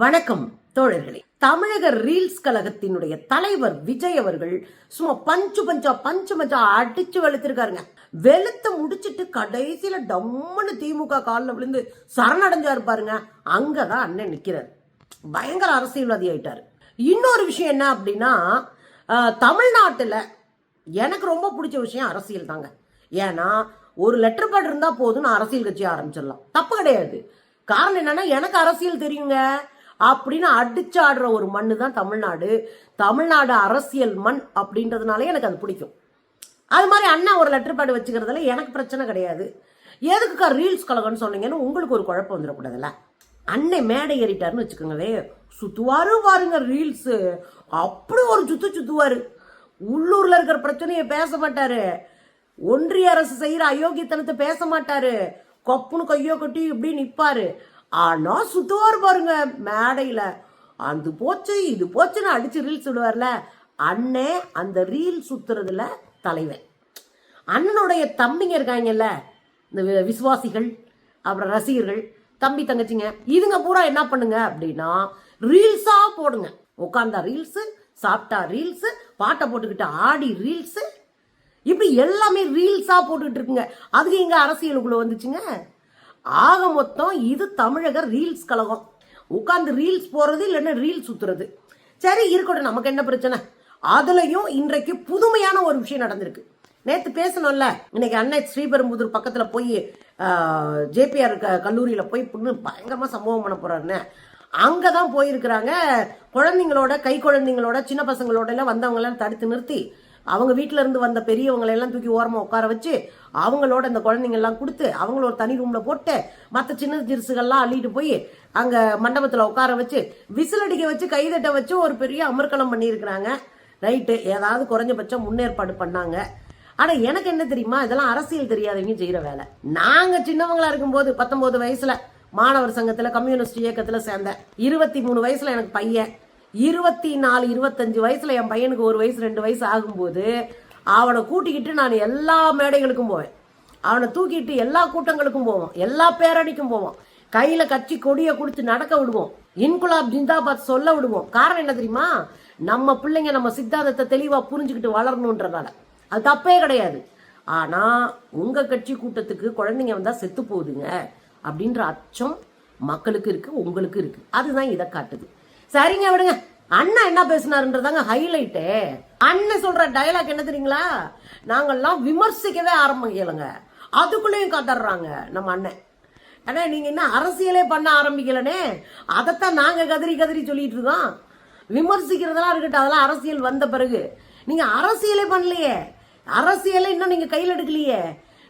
வணக்கம் தோழர்களே. தமிழக ரீல்ஸ் கழகத்தினுடைய தலைவர் விஜய் அவர்கள் சும்மா பஞ்சு பஞ்சா பஞ்சு பஞ்சா அடிச்சு வெளுத்திருக்காருங்க. வெளுத்து முடிச்சிட்டு கடைசியில டம்முன்னு திமுக காலில் விழுந்து சரணடைஞ்சாரு பாருங்க. அங்கதான் அண்ணன் நிக்கிறார். பயங்கர அரசியல்வாதி ஆயிட்டாரு. இன்னொரு விஷயம் என்ன அப்படின்னா தமிழ்நாட்டில் எனக்கு ரொம்ப பிடிச்ச விஷயம் அரசியல் தாங்க. ஏன்னா ஒரு லெட்டர் பேட் இருந்தா போதும் நான் அரசியல் கட்சி ஆரம்பிச்சிடலாம். தப்பு கிடையாது. காரணம் என்னன்னா எனக்கு அரசியல் தெரியுங்க. அப்படின்னு அடிச்சாடுற ஒரு மண்ணு தான் தமிழ்நாடு. தமிழ்நாடு அரசியல் மண் அப்படின்றதுனால எனக்கு அது பிடிக்கும். அது மாதிரி அண்ணா ஒரு லெட்டர் பேட் வச்சுக்கிறதுல எனக்கு பிரச்சனை கிடையாது. எதுக்குக்கா ரீல்ஸ் கலகன்னு சொன்னீங்கன்னு உங்களுக்கு ஒரு குழப்பம் வந்துடக்கூடாதுல்ல. அண்ணன் மேடை ஏறிட்டாருன்னு வச்சுக்கோங்களே சுத்துவாரு பாருங்க ரீல்ஸு அப்படி ஒரு சுத்து சுத்துவாரு. உள்ளூர்ல இருக்கிற பிரச்சனையை பேச மாட்டாரு. ஒன்றிய அரசு செய்யற அயோக்கியத்தனத்தை பேச மாட்டாரு. கொப்புன்னு கையோ கட்டி இப்படி நிப்பாரு. ஆனா சுத்துவார் பாருங்க மேடையில. அது போச்சு இது போச்சுன்னு அடிச்சு ரீல்ஸ் விடுவார்ல. அண்ணே அந்த ரீல் சுத்துறதுல தலைவன். அண்ணனுடைய தம்பிங்க இருக்காங்கல்ல இந்த வி- விசுவாசிகள் அப்புறம் ரசிகர்கள் தம்பி தங்கச்சிங்க இதுங்க பூரா என்ன பண்ணுங்க அப்படின்னா ரீல்ஸா போடுங்க. உட்காந்தா ரீல்ஸ் சாப்பிட்டா ரீல்ஸ் பாட்டை போட்டுக்கிட்டு ஆடி ரீல்ஸ் இப்படி எல்லாமே ரீல்ஸா போட்டுக்கிட்டு இருக்குங்க. அதுக்கு இங்கே அரசியலுக்குள்ள வந்துச்சுங்க? ஆக மொத்தம் இது தமிழக ரீல்ஸ் கழகம். உட்காந்து ரீல்ஸ் போகிறது இல்லைன்னா ரீல்ஸ் சுற்றுறது சரி இருக்கட்டும் நமக்கு என்ன பிரச்சனை? அதுலேயும் இன்றைக்கு புதுமையான ஒரு விஷயம் நடந்திருக்கு. நேற்று பேசணும்ல இன்னைக்கு அன்னை ஸ்ரீபெரும்புதூர் பக்கத்தில் போய் ஜேபிஆர் கல்லூரியில் போய் புண்ணு பயங்கரமாக சம்பவம் பண்ண போகிறாருண்ண அங்கே தான் போயிருக்கிறாங்க. குழந்தைங்களோட கை குழந்தைங்களோட சின்ன பசங்களோட எல்லாம் வந்தவங்களாம் தடுத்து நிறுத்தி அவங்க வீட்டில இருந்து வந்த பெரியவங்களை எல்லாம் தூக்கி ஓரமாக உட்கார வச்சு அவங்களோட இந்த குழந்தைங்க எல்லாம் கொடுத்து அவங்கள ஒரு தனி ரூம்ல போட்டு மற்ற சின்ன சிறுசுகள்லாம் அள்ளிட்டு போய் அங்க மண்டபத்தில் உட்கார வச்சு விசில் அடிக்க வச்சு கைதட்ட வச்சு ஒரு பெரிய அமர்க்களம் பண்ணியிருக்கிறாங்க. ரைட்டு. ஏதாவது குறைஞ்சபட்சம் முன்னேற்பாடு பண்ணாங்க. ஆனால் எனக்கு என்ன தெரியுமா? இதெல்லாம் அரசியல் தெரியாதவங்க செய்கிற வேலை. நாங்கள் சின்னவங்களா இருக்கும்போது பத்தொம்போது வயசில் மாணவர் சங்கத்தில் கம்யூனிஸ்ட் இயக்கத்தில் சேர்ந்தேன். இருபத்தி மூணு வயசில் எனக்கு பையன். இருபத்தி நாலு இருபத்தஞ்சு வயசுல என் பையனுக்கு ஒரு வயசு ரெண்டு வயசு ஆகும்போது அவனை கூட்டிக்கிட்டு நான் எல்லா மேடைகளுக்கும் போவேன். அவனை தூக்கிட்டு எல்லா கூட்டங்களுக்கும் போவோம். எல்லா பேரணிக்கும் போவோம். கையில கட்சி கொடியை கொடுத்து நடக்க விடுவோம். இன்குலாப் ஜிந்தாபாத் சொல்ல விடுவோம். காரணம் என்ன தெரியுமா? நம்ம பிள்ளைங்க நம்ம சித்தாந்தத்தை தெளிவா புரிஞ்சுக்கிட்டு வளரணுன்றதால. அது தப்பே கிடையாது. ஆனா உங்க கட்சி கூட்டத்துக்கு குழந்தைங்க வந்தா செத்து போகுதுங்க. அப்படின்ற அச்சம் மக்களுக்கு இருக்கு உங்களுக்கு இருக்கு. அதுதான் இதை காட்டுது. சரிங்க விடுங்க. அண்ணா என்ன பேசினாருன்றதாங்க ஹைலைட்டு அண்ணன் சொல்ற டயலாக் என்ன தெரியுங்களா? நாங்கள்லாம் விமர்சிக்கவே ஆரம்பிக்கலைங்க. அதுக்குள்ளேயும் கதறாங்க நம்ம அண்ணன். ஏன்னா நீங்க என்ன அரசியலே பண்ண ஆரம்பிக்கலனே அதைத்தான் நாங்க கதறி கதறி சொல்லிட்டு இருக்கோம் விமர்சிக்கிறதெல்லாம் இருக்கட்டும் அதெல்லாம் அரசியல் வந்த பிறகு. நீங்க அரசியலே பண்ணலையே. அரசியலை இன்னும் நீங்க கையில் எடுக்கலையே.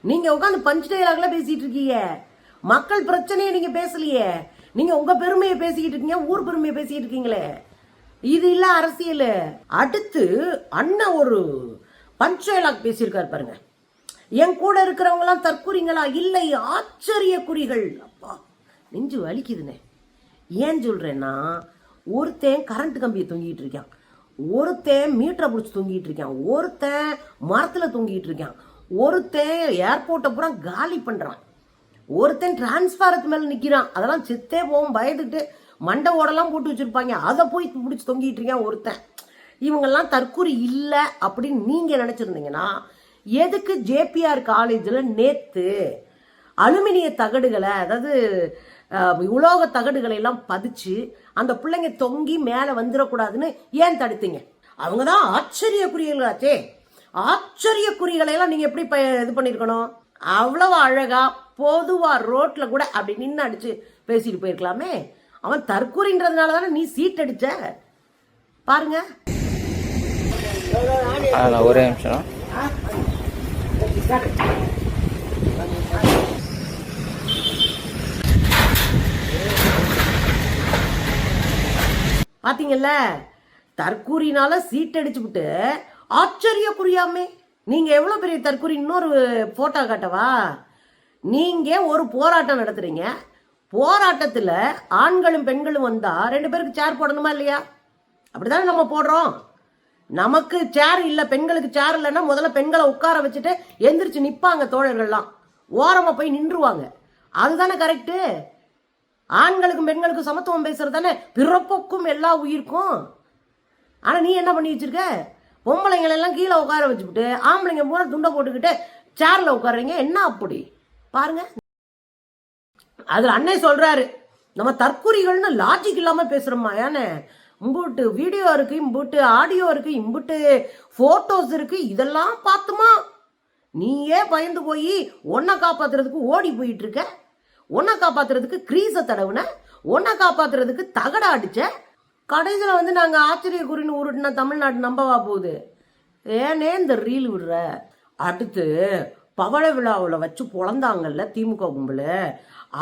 நீங்க உட்காந்து பஞ்ச் டயலாக்ல பேசிட்டு இருக்கீங்க. மக்கள் பிரச்சனையை நீங்க பேசலையே. நீங்க உங்க பெருமையை பேசிக்கிட்டு இருக்கீங்க ஊர் பெருமையை பேசிக்கிட்டு இருக்கீங்களே. இது இல்ல அரசியல். அடுத்து அண்ணன் ஒரு பஞ்சயலாக் பேசியிருக்காரு பாருங்க. என் கூட இருக்கிறவங்களாம் தற்குறிங்களா? இல்லை ஆச்சரிய குறிகள் அப்பா நெஞ்சு வலிக்குதுனே. ஏன் சொல்றேன்னா ஒருத்தன் கரண்ட் கம்பியை தொங்கிட்டு இருக்கான். ஒருத்தன் மீட்டரை பிடிச்சி தொங்கிட்டு இருக்கான். ஒருத்தன் மரத்தில் தொங்கிட்டு இருக்கான். ஒருத்தன் ஏர்போர்ட்டை பூரா காலி பண்ணுறான் ஒருத்தன் டிரான்ஸ்பாரத்து மேலே நிற்கிறான் அதெல்லாம் செத்தே போகும் பயந்துட்டு மண்டை ஓடெல்லாம் போட்டு வச்சுருப்பாங்க. அதை போய் பிடிச்சி தொங்கிட்டு இருக்கான் ஒருத்தன். இவங்கெல்லாம் தற்கூரி இல்லை அப்படின்னு நீங்கள் நினச்சிருந்தீங்கன்னா எதுக்கு ஜேபிஆர் காலேஜில் நேற்று அலுமினிய தகடுகளை அதாவது உலோக தகடுகளை எல்லாம் பதிச்சு அந்த பிள்ளைங்க தொங்கி மேலே வந்துடக்கூடாதுன்னு ஏன் தடுத்தீங்க? அவங்க தான் ஆச்சரிய குறிகளாச்சே ஆச்சரிய குறிகளை எல்லாம் எப்படி ப- இது பண்ணிருக்கணும்? அவ்வளவு அழகா பொதுவா ரோட்ல கூட அப்படி நின்று அடிச்சு பேசிட்டு போயிருக்கலாமே. அவன் தற்கூரின்றதுனால தானே நீ சீட் அடிச்ச? பாருங்க. ஒரே நிமிஷம். பாத்தீங்கல்ல தற்கூரினால சீட் அடிச்சுவிட்டு ஆச்சரிய குறியாமே நீங்கள் எவ்வளோ பெரிய தற்கொலை இன்னொரு ஃபோட்டோ காட்டவா? நீங்கள் ஒரு போராட்டம் நடத்துகிறீங்க போராட்டத்தில் ஆண்களும் பெண்களும் வந்தால் ரெண்டு பேருக்கு சேர் போடணுமா இல்லையா? அப்படிதானே நம்ம போடுறோம். நமக்கு சேர் இல்லை பெண்களுக்கு சேர் இல்லைன்னா முதல்ல பெண்களை உட்கார வச்சுட்டு எந்திரிச்சு நிற்பாங்க தோழர்கள்லாம். ஓரமாக போய் நின்றுவாங்க. அதுதானே கரெக்டு ஆண்களுக்கும் பெண்களுக்கும் சமத்துவம் பேசுறது தானே பிறப்புக்கும் எல்லா உயிருக்கும். ஆனால் நீ என்ன பண்ணி வச்சிருக்க? பொம்பளைங்களெல்லாம் கீழே உட்கார வச்சுக்கிட்டு ஆம்பளைங்க பூரா துண்டை போட்டுக்கிட்டு சேரில் உட்கார்றீங்க. என்ன அப்படி? பாருங்க. அதில் அண்ணே சொல்கிறாரு நம்ம தற்குறிகள்னு லாஜிக் இல்லாமல் பேசுகிறோம்மா ஏன்னு? இம்புட்டு வீடியோ இருக்குது இம்புட்டு ஆடியோ இருக்குது இம்புட்டு ஃபோட்டோஸ் இருக்குது இதெல்லாம் பார்த்துமா? நீயே பயந்து போய் ஒன்றை காப்பாத்துறதுக்கு ஓடி போயிட்டு இருக்க? உன்னை காப்பாத்துறதுக்கு க்ரீஸை தடவுன? ஒன்றை காப்பாத்துறதுக்கு தகடை அடிச்ச? கடைசியில் வந்து நாங்கள் ஆச்சரிய குறின்னு உருட்டுனா தமிழ்நாடு நம்பவா போகுது? ஏனே இந்த ரீல் விடுற. அடுத்து பவள விழாவில் வச்சு பொழந்தாங்கல்ல திமுக கும்பல்.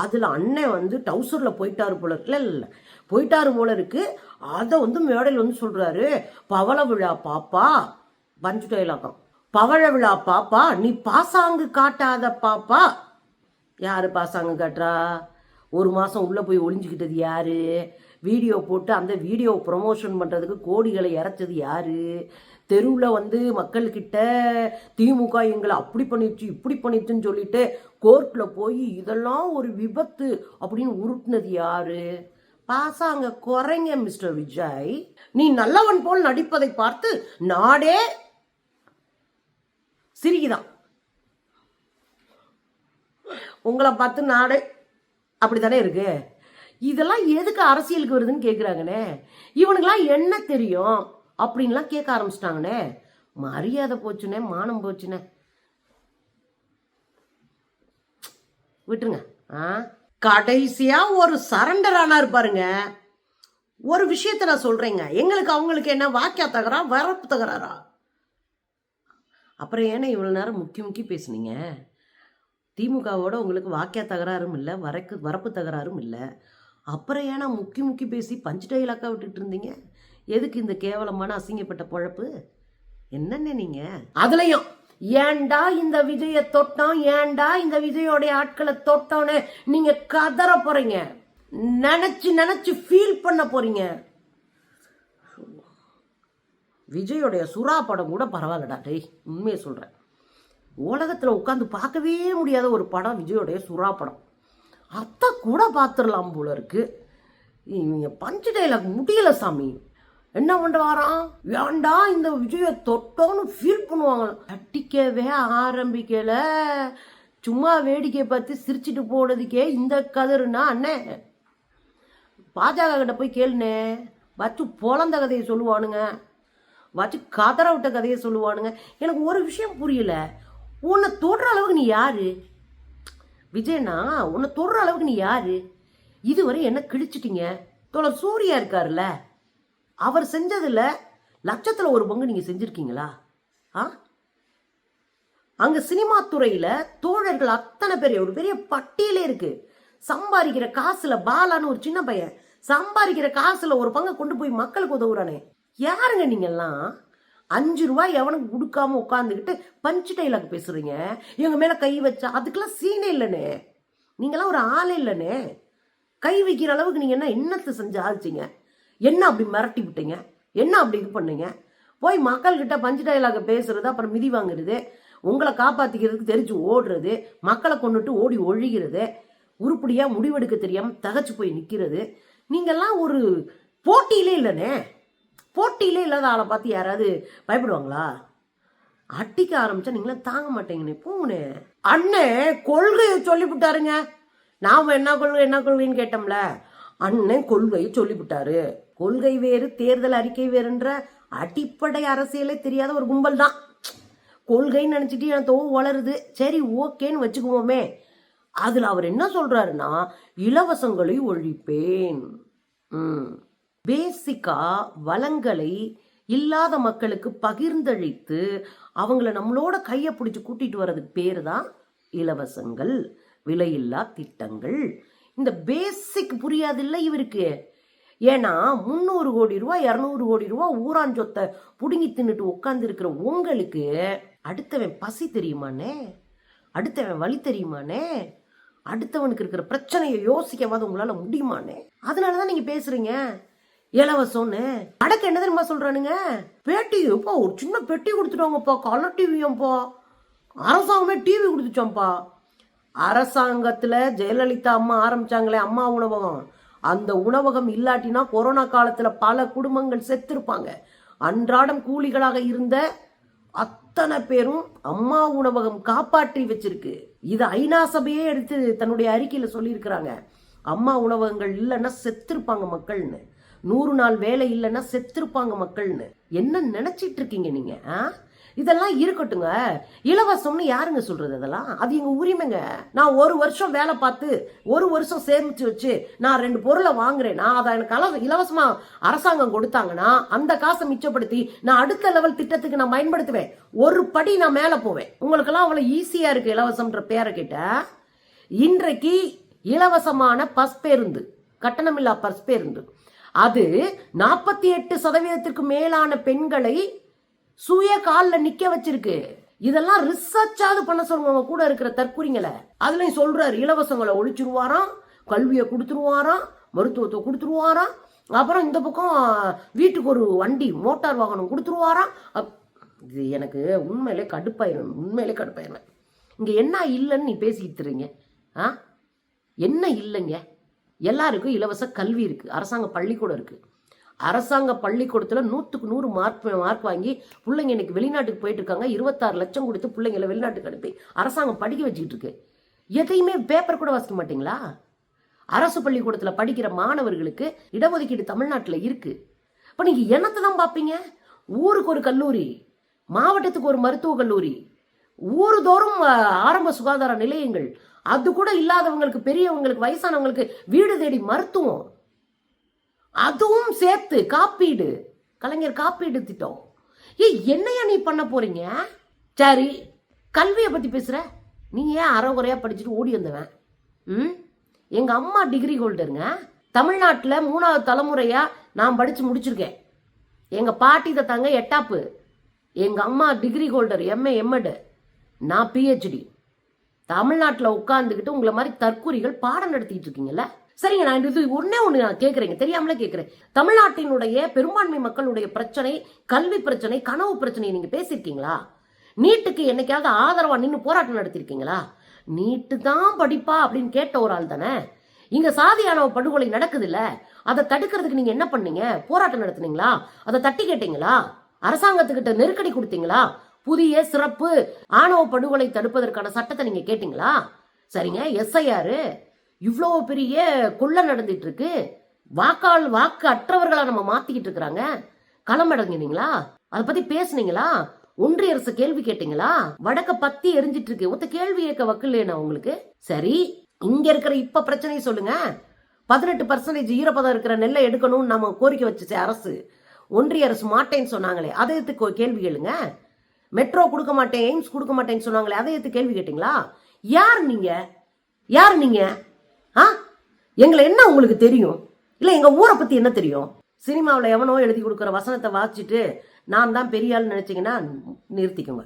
அதில் அண்ணன் வந்து டவுசரில் போயிட்டாரு போல இல்லை இல்லை போயிட்டாரு போல இருக்கு. அதை வந்து மேடையில் வந்து சொல்கிறாரு பவள விழா பாப்பா பஞ்சு டைலாக்கம் பவள விழா பாப்பா நீ பாசாங்கு காட்டாத பாப்பா. யாரு பாசாங்க காட்டுறா? ஒரு மாதம் உள்ளே போய் ஒளிஞ்சுக்கிட்டது யாரு? வீடியோ போட்டு அந்த வீடியோ ப்ரொமோஷன் பண்ணுறதுக்கு கோடிகளை இறைச்சது யார்? தெருவில் வந்து மக்கள்கிட்ட திமுக எங்களை அப்படி பண்ணிடுச்சு இப்படி பண்ணிடுச்சுன்னு சொல்லிட்டு கோர்ட்டில் போய் இதெல்லாம் ஒரு விபத்து அப்படின்னு உருட்டினது யாரு? பாசாங்க குறைங்க மிஸ்டர் விஜய். நீ நல்லவன் போல் நடிப்பதை பார்த்து நாடே சிரிக்குதான். உங்களை பார்த்து நாடே அப்படி தானே இருக்கு? இதெல்லாம் எதுக்கு அரசியலுக்கு வருதுன்னு கேட்குறாங்கண்ணே இவனுக்கெல்லாம் என்ன தெரியும்? அப்படின்லாம் கேட்க ஆரம்பிச்சிட்டாங்கண்ணே. மரியாதை போச்சுனே மானம் போச்சுனே விட்டுருங்க. ஆ? கடைசியா ஒரு சரண்டர் ஆனார் பாருங்க. ஒரு விஷயத்த நான் சொல்றேங்க. எங்களுக்கு அவங்களுக்கு என்ன? வாக்கியா தகரா வரப்பு தகராறா? அப்புறம் ஏன்னா இவ்வளோ நேரம் முக்கி முக்கி பேசுனீங்க. திமுகவோட உங்களுக்கு வாக்கிய தகராறும் இல்லை வரக்கு வரப்பு தகராறும் இல்லை. அப்புறம் ஏன்னா முக்கி முக்கி பேசி பஞ்சு டைலாக்கா விட்டுட்டு இருந்தீங்க. எதுக்கு இந்த கேவலமான அசிங்கப்பட்ட பொழப்பு? என்னென்ன நீங்க? அதுலயும் ஏன்டா இந்த விஜய தொட்டோம்? ஏன்டா இந்த விஜயோடைய ஆட்களை தொட்டோன்னு நீங்க கதற போறீங்க? நினைச்சு நினைச்சு ஃபீல் பண்ண போறீங்க. விஜயோடைய சுறா படம் கூட பரவாயில்லடா. டேய் உண்மையை சொல்கிறேன் உலகத்தில் உட்காந்து பார்க்கவே முடியாத ஒரு படம் விஜயோடைய சுறா படம். அத்தை கூட பார்த்துடலாம் போல இருக்கு. இவங்க பஞ்சு டைலாக் முடியல சாமி. என்ன பண்ண வாரான் இந்த விஜய தொட்டோன்னு ஃபீல் பண்ணுவாங்க. கட்டிக்கவே ஆரம்பிக்கல. சும்மா வேடிக்கை பார்த்து சிரிச்சிட்டு போனதுக்கே இந்த கதருனா அண்ணே. பாஜக கிட்ட போய் கேளுனே வச்சு பொழந்த கதையை சொல்லுவானுங்க. வச்சு கதற விட்ட கதையை சொல்லுவானுங்க. எனக்கு ஒரு விஷயம் புரியல. உன்னை தொடுற அளவுக்கு நீ யாரு? விஜய்னா உன்னை தொடுற அளவுக்கு நீ யாரு? இதுவரை என்ன கிழிச்சிட்டீங்க? தோழர் சூர்யா இருக்காருல்ல. அவர் செஞ்சதில் லட்சத்தில் ஒரு பங்கு நீங்கள் செஞ்சுருக்கீங்களா? ஆ? அங்கே சினிமா துறையில் தோழர்கள் அத்தனை பேர் ஒரு பெரிய பட்டியலே இருக்கு. சம்பாதிக்கிற காசுல பாலான்னு ஒரு சின்ன பையன். சம்பாதிக்கிற காசுல ஒரு பங்கை கொண்டு போய் மக்களுக்கு உதவுறானே. யாருங்க நீங்கெல்லாம்? அஞ்சு ரூபாய் எவனுக்கு கொடுக்காம உட்காந்துக்கிட்டு பஞ்சு டைலாக் பேசுறீங்க. இவங்க மேல கை வச்சா அதுக்கெல்லாம் சீனே இல்லைனே நீங்களாம் ஒரு ஆளே இல்லைனே கை வைக்கிற அளவுக்கு நீங்க என்ன என்னத்தை செஞ்சு ஆச்சுங்க என்ன அப்படி மிரட்டி விட்டீங்க? என்ன அப்படி இது பண்ணீங்க? போய் மக்கள்கிட்ட பஞ்சு டைலாக பேசுறது அப்புறம் மிதி வாங்குறது உங்களை காப்பாத்திக்கிறதுக்கு தெரிஞ்சு ஓடுறது மக்களை கொண்டுட்டு ஓடி ஒழிகிறது உருப்படியா முடிவெடுக்க தெரியாம தகச்சு போய் நிக்கிறது நீங்கெல்லாம் ஒரு போட்டியிலே இல்லைனே போட்டியிலே இல்லாத ஆளை பார்த்து யாராவது பயப்படுவாங்களா? அட்டிக்க ஆரம்பிச்சா நீங்களும் தாங்க மாட்டேங்கண்ணே போங்கண்ணே. அண்ணே கொள்கையை சொல்லிவிட்டாருங்க. நாம் என்ன கொள்கை என்ன கொள்கைன்னு கேட்டோம்ல. அண்ணன் கொள்கையை சொல்லிவிட்டாரு. கொள்கை வேறு தேர்தல் அறிக்கை வேறுன்ற அடிப்படை அரசியலே தெரியாத ஒரு கும்பல் தான். கொள்கைன்னு நினச்சிட்டு எனக்கு தோ வளருது. சரி ஓகேன்னு வச்சுக்குவோமே. அதில் அவர் என்ன சொல்கிறாருன்னா இலவசங்களை ஒழிப்பேன். ம். பேசிக்கா வளங்களை இல்லாத மக்களுக்கு பகிர்ந்தளித்து அவங்கள நம்மளோட கையை பிடிச்சி கூட்டிட்டு வர்றதுக்கு பேர் தான் இலவசங்கள் விலையில்லா திட்டங்கள். இந்த பேசிக் புரியாதில்லை இவருக்கு? ஏன்னா முந்நூறு கோடி ரூபா இரநூறு கோடி ரூபா ஊரான் சொத்தை புடுங்கி தின்னுட்டு உட்கார்ந்து இருக்கிற உங்களுக்கு அடுத்தவன் பசி தெரியுமானே அடுத்தவன் வழி தெரியுமானே அடுத்தவனுக்கு இருக்கிற பிரச்சனையை யோசிக்கவாது உங்களால் முடியுமானே அதனாலதான் நீங்கள் பேசுகிறீங்க இலவசம்னு. அடக்க என்ன தெரியுமா சொல்றானுங்க? பேட்டி இப்போ ஒரு சின்ன பெட்டி கொடுத்துட்டோங்கப்பா. கலர் டிவியம்ப்பா அரசாங்கமே டிவி கொடுத்துச்சோம்ப்பா அரசாங்கத்தில் ஜெயலலிதா அம்மா ஆரம்பிச்சாங்களே அம்மா உணவகம். அந்த உணவகம் இல்லாட்டினா கொரோனா காலத்தில் பல குடும்பங்கள் செத்திருப்பாங்க. அன்றாடம் கூலிகளாக இருந்த அத்தனை பேரும் அம்மா உணவகம் காப்பாற்றி வச்சிருக்கு. இது ஐநா சபையே எடுத்து தன்னுடைய அறிக்கையில் சொல்லியிருக்கிறாங்க. அம்மா உணவகங்கள் இல்லைன்னா செத்திருப்பாங்க மக்கள்னு. நூறு நாள் வேலை இல்லைன்னா செத்திருப்பாங்க மக்கள்னு. என்ன நினைச்சிட்டு இருக்கீங்க நீங்க ஆ? இதெல்லாம் இருக்கட்டுங்க. இலவசம்னு யாருங்க சொல்றது அதெல்லாம் அது எங்க உரிமைங்க. நான் ஒரு வருஷம் வேலை பார்த்து ஒரு வருஷம் சேமிச்சு வச்சு நான் ரெண்டு பொருளை வாங்குறேன்னா அதை எனக்கு அலவ- இலவசமா அரசாங்கம் கொடுத்தாங்கன்னா அந்த காசை மிச்சப்படுத்தி நான் அடுத்த லெவல் திட்டத்துக்கு நான் பயன்படுத்துவேன். ஒரு படி நான் மேலே போவேன். உங்களுக்கெல்லாம் அவ்வளோ ஈஸியா இருக்கு இலவசம்ன்ற பேரை கிட்ட? இன்றைக்கு இலவசமான பஸ் பேருந்து கட்டணமில்லா பஸ் பேருந்து. அது நாற்பத்தி எட்டு சதவீதத்திற்கு மேலான பெண்களை சுய காலில் நிக்க வச்சிருக்கு. இதெல்லாம் ரிசர்ச்சாவது பண்ண சொல்லுவாங்க கூட இருக்கிற தற்குறிங்களை. அதுலயும் சொல்றாரு இலவசங்களை ஒழிச்சிருவாராம் கல்வியை கொடுத்துருவாராம் மருத்துவத்தை கொடுத்துருவாராம் அப்புறம் இந்த பக்கம் வீட்டுக்கு ஒரு வண்டி மோட்டார் வாகனம் கொடுத்துருவாராம். அப்- இது எனக்கு உண்மையிலே கடுப்பாயிரும் உண்மையிலே கடுப்பாயிரும். இங்க என்ன இல்லைன்னு நீ பேசிக்கிட்டு ஆ? என்ன இல்லைங்க? எல்லாருக்கும் இலவச கல்வி இருக்குது அரசாங்க பள்ளிக்கூடம் இருக்குது அரசாங்க பள்ளிக்கூடத்தில் நூற்றுக்கு நூறு மார்க் மார்க் வாங்கி பிள்ளைங்க இன்னைக்கு வெளிநாட்டுக்கு போயிட்டு இருக்காங்க. இருபத்தாறு லட்சம் கொடுத்து பிள்ளைங்களை வெளிநாட்டுக்கு அனுப்பி அரசாங்கம் படிக்க வச்சுக்கிட்டு இருக்கு. எதையுமே பேப்பர் கூட வாசிக்க மாட்டீங்களா? அரசு பள்ளிக்கூடத்தில் படிக்கிற மாணவர்களுக்கு இடஒதுக்கீடு தமிழ்நாட்டில் இருக்குது இப்போ நீங்கள் என்னத்தை தான் பார்ப்பீங்க? ஊருக்கு ஒரு கல்லூரி மாவட்டத்துக்கு ஒரு மருத்துவக் கல்லூரி ஊருதோறும் ஆரம்ப சுகாதார நிலையங்கள் அது கூட இல்லாதவங்களுக்கு பெரியவங்களுக்கு வயசானவங்களுக்கு வீடு தேடி மருத்துவம். அதுவும் சேர்த்து காப்பீடு. கலைஞர் காப்பீடு திட்டம். ஏய் என்னையா நீ பண்ண போறீங்க? சரி கல்வியை பத்தி பேசுற. நீ ஏன் அறகுறையா படிச்சுட்டு ஓடி வந்தவன்? ம்? எங்க அம்மா டிகிரி ஹோல்டருங்க தமிழ்நாட்டில் மூணாவது தலைமுறையா நான் படிச்சு முடிச்சிருக்கேன். எங்க பாட்டி தத்தாங்க எட்டாப்பு. எங்க அம்மா டிகிரி ஹோல்டர் எம்ஏ எம்எட் நான் பிஹெச்டி தமிழ்நாட்டில் உட்காந்துக்கிட்டு உங்களை மாதிரி தற்கூரிகள் பாடம் நடத்திட்டு இருக்கீங்கல்ல? சரிங்க நான் இது ஒன்னே ஒன்று நான் கேட்குறேங்க தெரியாமலே கேட்குறேன் தமிழ்நாட்டினுடைய பெரும்பான்மை மக்களுடைய பிரச்சனை கல்வி பிரச்சனை கனவு பிரச்சனையை நீங்கள் பேசியிருக்கீங்களா? நீட்டுக்கு என்னைக்காவது ஆதரவா நின்று போராட்டம் நடத்திருக்கீங்களா நீட்டு தான் படிப்பா அப்படின்னு கேட்ட ஒரு ஆள் தானே. இங்க சாதியானவ படுகொலை நடக்குது இல்ல அதை தடுக்கிறதுக்கு நீங்க என்ன பண்ணீங்க? போராட்டம் நடத்துனீங்களா? அதை தட்டி கேட்டீங்களா? அரசாங்கத்துக்கிட்ட நெருக்கடி கொடுத்தீங்களா? புதிய சிறப்பு ஆணவ படுகொலை தடுப்பதற்கான சட்டத்தை நீங்க கேட்டீங்களா? சரிங்க. எஸ்ஐஆர் இவ்வளோ பெரிய கொள்ளை நடந்துட்டு இருக்கு வாக்காள் வாக்கு அற்றவர்களை நம்ம மாத்திக்கிட்டு இருக்கிறாங்க. களமடங்கினீங்களா அதை பத்தி பேசுனீங்களா? ஒன்றிய அரசு கேள்வி கேட்டீங்களா? வடக்க பத்தி எரிஞ்சிட்டு இருக்கு ஒத்த கேள்வி கேட்க வக்கில்லையா உங்களுக்கு. சரி இங்க இருக்கிற இப்ப பிரச்சனையை சொல்லுங்க. பதினெட்டு பர்சன்டேஜ் ஈரப்பதம் இருக்கிற நெல்லை எடுக்கணும்னு நம்ம கோரிக்கை வச்சுச்சு அரசு. ஒன்றிய அரசு மாட்டேன்னு சொன்னாங்களே அதை எடுத்து கோ- கேள்வி கேளுங்க. மெட்ரோ கொடுக்க மாட்டேன் எய்ம்ஸ் கொடுக்க மாட்டேன்னு சொன்னாங்களே அதை எடுத்து கேள்வி கேட்டிங்களா? யார் நீங்கள் யார் நீங்கள் ஆ? எங்களை என்ன உங்களுக்கு தெரியும்? இல்லை எங்கள் ஊரை பற்றி என்ன தெரியும்? சினிமாவில் எவனோ எழுதி கொடுக்குற வசனத்தை வாசிச்சுட்டு நான் தான் பெரிய ஆள்னு நினச்சிங்கன்னா நிறுத்திக்கோங்க.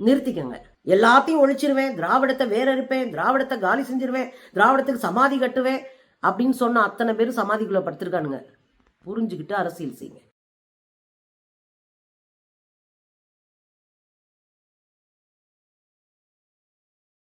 நிறுத்திக்கோங்க. எல்லாத்தையும் ஒழிச்சிருவேன் திராவிடத்தை வேற இருப்பேன் திராவிடத்தை காலி செஞ்சிருவேன் திராவிடத்துக்கு சமாதி கட்டுவேன் அப்படின்னு சொன்ன அத்தனை பேர் சமாதிக்குள்ளே படுத்திருக்கானுங்க. புரிஞ்சுக்கிட்டு அரசியல் செய்யுங்க.